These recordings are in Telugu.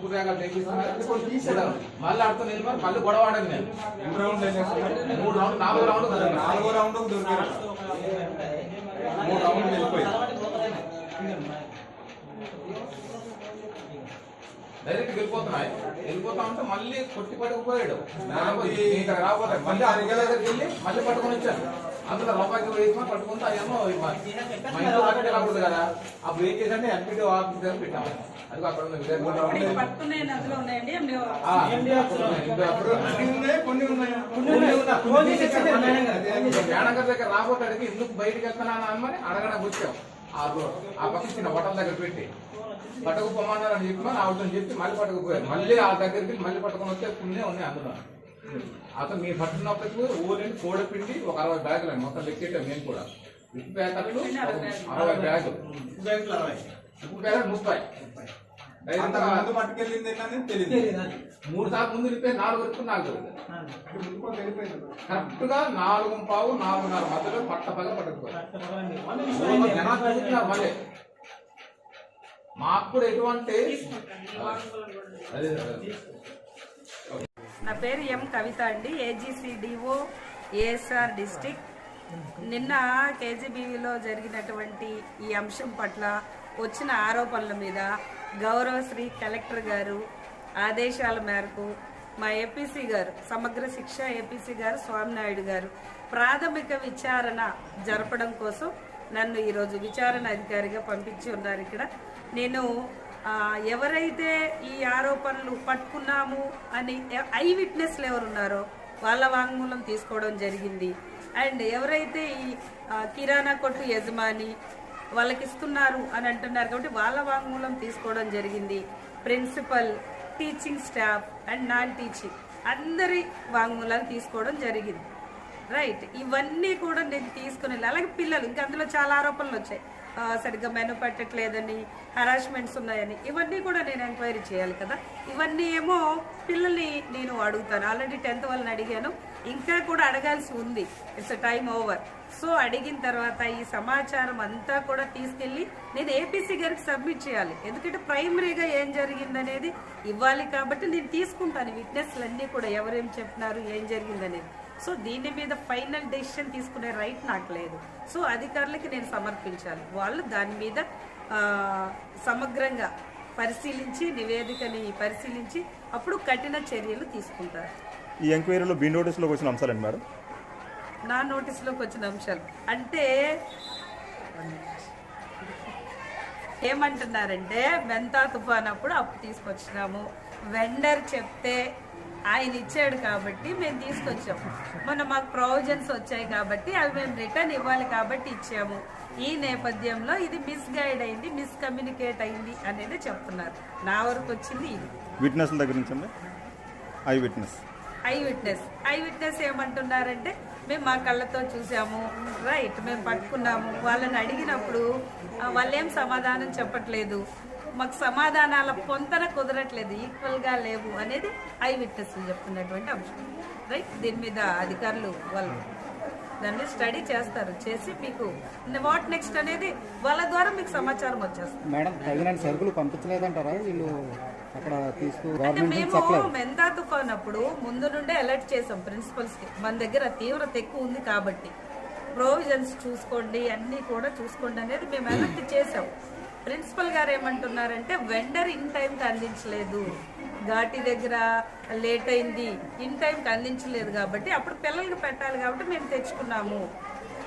ఉప్పు రేగలు తెప్పిస్తున్నారు మళ్ళీ ఆడుతూ నిలబడి మళ్ళీ గొడవ ఆడను నేను? మూడు రౌండ్ నాలుగు రౌండ్ నాలుగో రౌండ్ దొరికారు. మూడు వెళ్ళిపోయింది డైరెక్ట్ వెళ్ళిపోతున్నాయి. వెళ్ళిపోతా ఉంటే మళ్ళీ కొట్టి పట్టుకుపోయాడు. రాబోతే మళ్ళీ ఆ దగ్గరికి వెళ్ళి మళ్ళీ పట్టుకొని వచ్చాను అందులో రూపాయికి వేసుకొని పట్టుకుంటే అదేమో మా ఇంట్లో పట్టుకెళ్ళకూడదు కదా అప్పుడు ఏం చేశాను ఎంపీటీ ఆఫీస్ దగ్గర పెట్టాము అది అక్కడ ఆ, కొన్ని మేనగర్ దగ్గర రాబోతాడికి ఎందుకు బయటికి వెళ్తున్నాను అని అడగడానికి వచ్చాం. ఆ ఆ పక్క చిన్న హోటల్ దగ్గర పెట్టి. పట్టకపోమన్నారు అని చెప్పి ఆవిడతో చెప్పి మళ్ళీ పట్టకపోయారు మళ్ళీ ఆ దగ్గరికి మళ్ళీ పట్టుకొని వస్తే పుణ్యం ఉన్నాయి అందులో. అతను మీ పట్టుకున్నప్పటికి ఊరిని కోడపిండి ఒక అరవై బ్యాగులు అండి మొత్తం లెక్కేటాం నేను కూడా. ఉప్పు ప్యాకెట్లు అరవై బ్యాగులు. ఉప్పు ప్యాకెట్ ముప్పై. ముందు పట్టుకెళ్ళింది తెలియదు మూడు సార్లు ముందు నింపే నాలుగు వరకు నాలుగు కరెక్ట్గా నాలుగు పావు నాలుగున్నర మధ్యలో పట్ట జనాలు చూస్తున్నారు మళ్ళీ మాకు కూడా ఎటువంటి అదే. నా పేరు ఎం కవిత అండి ఏజీసీడిఓ ఏఎస్ఆర్ డిస్టిక్ నిన్న కేజీబీవీలో జరిగినటువంటి ఈ అంశం పట్ల వచ్చిన ఆరోపణల మీద గౌరవశ్రీ కలెక్టర్ గారు ఆదేశాల మేరకు మా ఏపీసీ గారు సమగ్ర శిక్ష ఏపీసీ గారు స్వామినాయుడు గారు ప్రాథమిక విచారణ జరపడం కోసం నన్ను ఈరోజు విచారణ అధికారిగా పంపించి ఉన్నారు ఇక్కడ. నేను ఎవరైతే ఈ ఆరోపణలు పట్టుకున్నాము అని ఐ విట్నెస్లు ఎవరున్నారో వాళ్ళ వాంగ్మూలం తీసుకోవడం జరిగింది. అండ్ ఎవరైతే ఈ కిరాణా కొట్టు యజమాని వాళ్ళకి ఇస్తున్నారు అని అంటున్నారు కాబట్టి వాళ్ళ వాంగ్మూలం తీసుకోవడం జరిగింది. Principal teaching staff and non teaching అందరి వాంగ్మూలాలు తీసుకోవడం జరిగింది. రైట్ ఇవన్నీ కూడా నేను తీసుకుని వెళ్ళి. అలాగే పిల్లలు ఇంకా అందులో చాలా ఆరోపణలు వచ్చాయి. సరిగ్గా మెను పెట్టట్లేదని హరాస్మెంట్స్ ఉన్నాయని. ఇవన్నీ కూడా నేను ఎంక్వైరీ చేయాలి కదా. ఇవన్నీ ఏమో పిల్లల్ని నేను అడుగుతాను. ఆల్రెడీ టెన్త్ వాళ్ళని అడిగాను. ఇంకా కూడా అడగాల్సి ఉంది. ఇట్స్ టైం ఓవర్ సో అడిగిన తర్వాత ఈ సమాచారం అంతా కూడా తీసుకెళ్ళి నేను ఏపీసీ గారికి సబ్మిట్ చేయాలి. ఎందుకంటే ప్రైమరీగా ఏం జరిగిందనేది ఇవ్వాలి కాబట్టి నేను తీసుకుంటాను. విట్నెస్లు అన్నీ కూడా ఎవరేం చెప్పినారు ఏం జరిగిందనేది. సో దీని మీద ఫైనల్ డెసిషన్ తీసుకునే రైట్ నాకు లేదు. సో అధికారులకి నేను సమర్పించాలి. వాళ్ళు దాని మీద సమగ్రంగా పరిశీలించి నివేదికని పరిశీలించి అప్పుడు కఠిన చర్యలు తీసుకుంటారు. ఈ ఎంక్వైరీలో బీ నోటీస్లోకి వచ్చిన అంశాలండి మేడం? నా నోటీసులోకి వచ్చిన అంశాలు. అంటే ఏమంటున్నారంటే మెంతా తుఫాన్ అప్పుడు అప్పు తీసుకొచ్చినాము. వెండర్ చెప్తే ఆయన ఇచ్చాడు కాబట్టి మేము తీసుకొచ్చాము మొన్న మాకు ప్రొవిజన్స్ వచ్చాయి కాబట్టి అవి మేము రిటర్న్ ఇవ్వాలి కాబట్టి ఇచ్చాము. ఈ నేపథ్యంలో ఇది మిస్గైడ్ అయింది మిస్కమ్యూనికేట్ అయింది అనేది చెప్తున్నారు. నా వరకు వచ్చింది ఇది. విట్నెస్ల దగ్గర నుంచి I witness I witness I witness ఏమంటున్నారంటే మేము మా కళ్ళతో చూసాము. రైట్ మేము పట్టుకున్నాము. వాళ్ళని అడిగినప్పుడు వాళ్ళేం సమాధానం చెప్పట్లేదు? మాకు సమాధానాల పొంతన కుదరట్లేదు ఈక్వల్గా లేవు అనేది ఐ విట్నెస్ చెప్తున్నటువంటి అంశం. రైట్ దీని మీద అధికారులు వాళ్ళు దాన్ని స్టడీ చేస్తారు చేసి మీకు వాట్ నెక్స్ట్ అనేది వాళ్ళ ద్వారా మీకు సమాచారం వచ్చేస్తుంది. మేడం తగిన సరుకులు పంపించలేదంటారా? వీళ్ళు అక్కడ మేము ముందు నుండే అలర్ట్ చేసాం ప్రిన్సిపల్స్కి. మన దగ్గర తీవ్రత ఎక్కువ ఉంది కాబట్టి. ప్రొవిజన్స్ చూసుకోండి అన్ని కూడా చూసుకోండి అనేది మేము అలర్ట్ చేసాం ప్రిన్సిపల్ గారు ఏమంటున్నారంటే వెండర్ ఇన్ టైంకి అందించలేదు. ఘాటి దగ్గర లేట్ అయింది. ఇన్ టైంకి అందించలేదు కాబట్టి అప్పుడు పిల్లలకి పెట్టాలి కాబట్టి మేము తెచ్చుకున్నాము.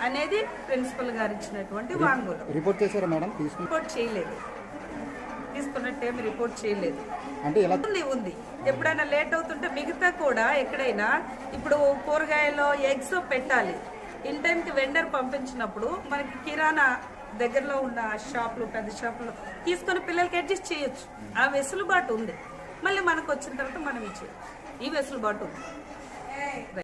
అనేది ప్రిన్సిపల్ గారు ఇచ్చినటువంటి వాంగ్మూలం. రిపోర్ట్ చేశారా మేడం? రిపోర్ట్ చేయలేదు. తీసుకున్నట్టేమి రిపోర్ట్ చేయలేదు. అంటే ఉంది ఉంది. ఎప్పుడైనా లేట్ అవుతుంటే మిగతా కూడా ఎక్కడైనా ఇప్పుడు కూరగాయలు ఎగ్స్ పెట్టాలి. ఇన్ టైంకి వెండర్ పంపించినప్పుడు మనకి కిరాణా దగ్గరలో ఉన్న షాపులు పెద్ద షాపులు తీసుకొని పిల్లలకి అడ్జస్ట్ చేయొచ్చు. ఆ వెసులుబాటు ఉంది. మళ్ళీ మనకు వచ్చిన తర్వాత మనం ఇచ్చేయచ్చు. ఈ వెసులుబాటు ఉంది.